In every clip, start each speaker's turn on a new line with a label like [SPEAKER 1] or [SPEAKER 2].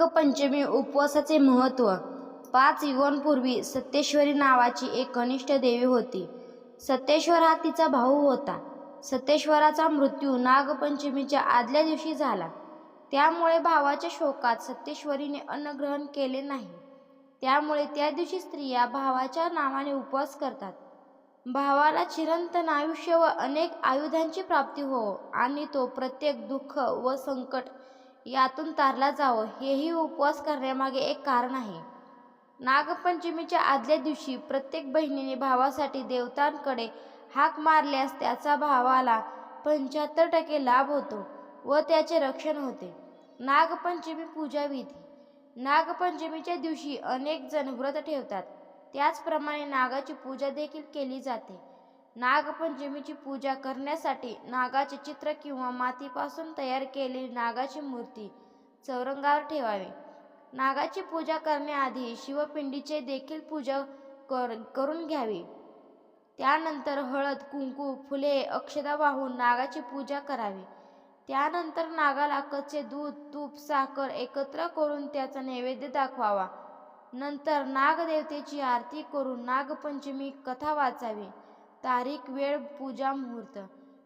[SPEAKER 1] नागपंचमी उपवासाचे महत्त्व. पाच युगांपूर्वी सत्येश्वरी नावाची एक कनिष्ठ देवी होती. सत्येश्वर हा तिचा भाऊ होता. सत्येश्वराचा मृत्यू नागपंचमीच्या आदल्या दिवशी झाला. त्यामुळे भावाच्या शोकात सत्येश्वरीने अन्नग्रहण केले नाही. त्यामुळे त्या दिवशी स्त्रिया भावाच्या नावाने उपवास करतात. भावाला चिरंतन आयुष्य व अनेक आयुधांची प्राप्ती हो आणि तो प्रत्येक दुःख व संकट यातून तारला जावं हेही उपवास करण्यामागे एक कारण आहे. नागपंचमीच्या आदल्या दिवशी प्रत्येक बहिणीने भावासाठी देवतांकडे हाक मारल्यास त्याचा भावाला पंच्याहत्तर टक्के लाभ होतो व त्याचे रक्षण होते. नागपंचमी पूजा विधी. नागपंचमीच्या दिवशी अनेक जण व्रत ठेवतात. त्याचप्रमाणे नागाची पूजा देखील केली जाते. नागपंचमीची पूजा करण्यासाठी नागाचे चित्र किंवा मातीपासून तयार केलेली नागाची मूर्ती चौरंगावर ठेवावी. नागाची पूजा करण्याआधी शिवपिंडीचे देखील पूजा कर करून घ्यावी. त्यानंतर हळद कुंकू फुले अक्षदा वाहून नागाची पूजा करावी. त्यानंतर नागाला कच्चे दूध तूप साखर एकत्र करून त्याचा नैवेद्य दाखवावा. नंतर नागदेवतेची आरती करून नागपंचमी कथा वाचावी. तारीख वेळ पूजा मुहूर्त.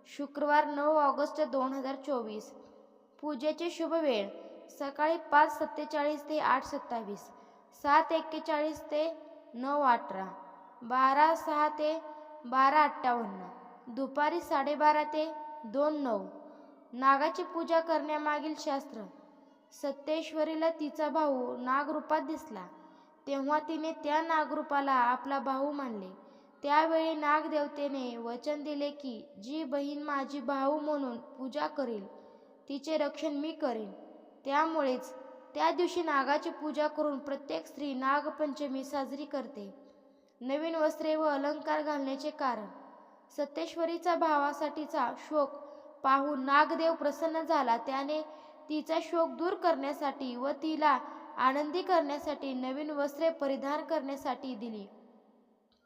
[SPEAKER 1] शुक्रवार नऊ ऑगस्ट दोन हजार चोवीस. पूजेचे शुभ वेळ सकाळी पाच सत्तेचाळीस ते आठ सत्तावीस. सात एक्केचाळीस ते नऊ अठरा. बारा सहा ते बारा अठ्ठावन्न. दुपारी साडेबारा ते दोन नऊ. नागाची पूजा करण्यामागील शास्त्र. सत्तेश्वरीला तिचा भाऊ नागरूपात दिसला. तेव्हा तिने त्या नागरूपाला आपला भाऊ मानले. त्यावेळी नागदेवतेने वचन दिले की जी बहीण माझी भाऊ म्हणून पूजा करेल तिचे रक्षण मी करेन. त्यामुळेच त्या दिवशी नागाची पूजा करून प्रत्येक स्त्री नागपंचमी साजरी करते. नवीन वस्त्रे व अलंकार घालण्याचे कारण. सत्येश्वरीचा भावासाठीचा शोक पाहून नागदेव प्रसन्न झाला. त्याने तिचा शोक दूर करण्यासाठी व तिला आनंदी करण्यासाठी नवीन वस्त्रे परिधान करण्यासाठी दिली.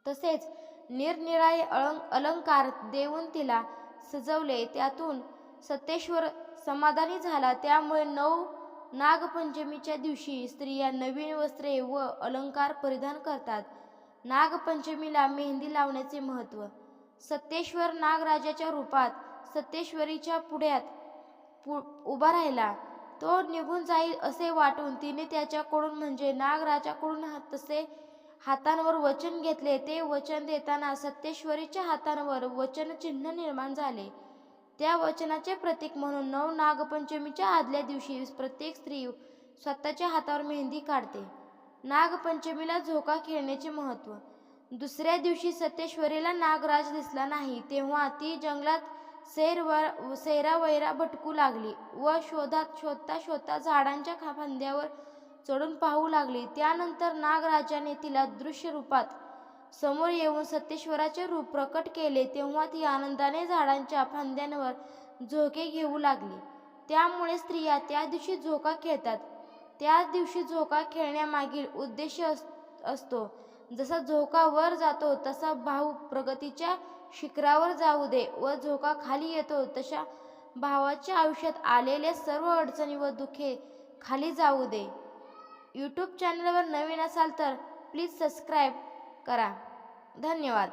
[SPEAKER 1] तसेच निरनिराळे अलंक अलंकार देऊन तिला सजवले. त्यातून सतेश्वर समाधानी झाला. त्यामुळे नऊ नागपंचमीच्या दिवशी स्त्रिया नवीन वस्त्रे व अलंकार परिधान करतात. नागपंचमीला मेहंदी लावण्याचे महत्त्व. सत्येश्वर नागराजाच्या रूपात सत्येश्वरीच्या पुढ्यात पु उभा राहिला. तो निघून जाईल असे वाटून तिने त्याच्याकडून म्हणजे नागराजाकडून तसे हातांवर वचन घेतले. ते वचन देताना सत्येश्वरीच्या हातांवर वचनचिन्ह निर्माण झाले. त्या वचनाचे प्रतीक म्हणून नऊ नागपंचमीच्या आदल्या दिवशी प्रत्येक स्त्री स्वतःच्या हातावर मेहंदी काढते. नागपंचमीला झोका खेळण्याचे महत्त्व. दुसऱ्या दिवशी सत्येश्वरीला नागराज दिसला नाही तेव्हा ती जंगलात सैरवर सैरावैरा भटकू लागली व शोधात शोधता शोधता झाडांच्या खा फांद्यावर चढून पाहू लागली. त्यानंतर नागराजाने तिला दृश्य रूपात समोर येऊन सत्येश्वराचे रूप प्रकट केले. तेव्हा ती आनंदाने झाडांच्या फांद्यांवर झोके घेऊ लागली. त्यामुळे स्त्रिया त्या दिवशी झोका खेळतात. त्याच दिवशी झोका खेळण्यामागील उद्देश अस असतो. जसा झोका वर जातो तसा भाऊ प्रगतीच्या शिखरावर जाऊ दे व झोका खाली येतो तशा भावाच्या आयुष्यात आलेल्या सर्व अडचणी व दुःखे खाली जाऊ दे. यूट्यूब चॅनलवर नवीन असाल तर प्लीज सबस्क्राईब करा. धन्यवाद.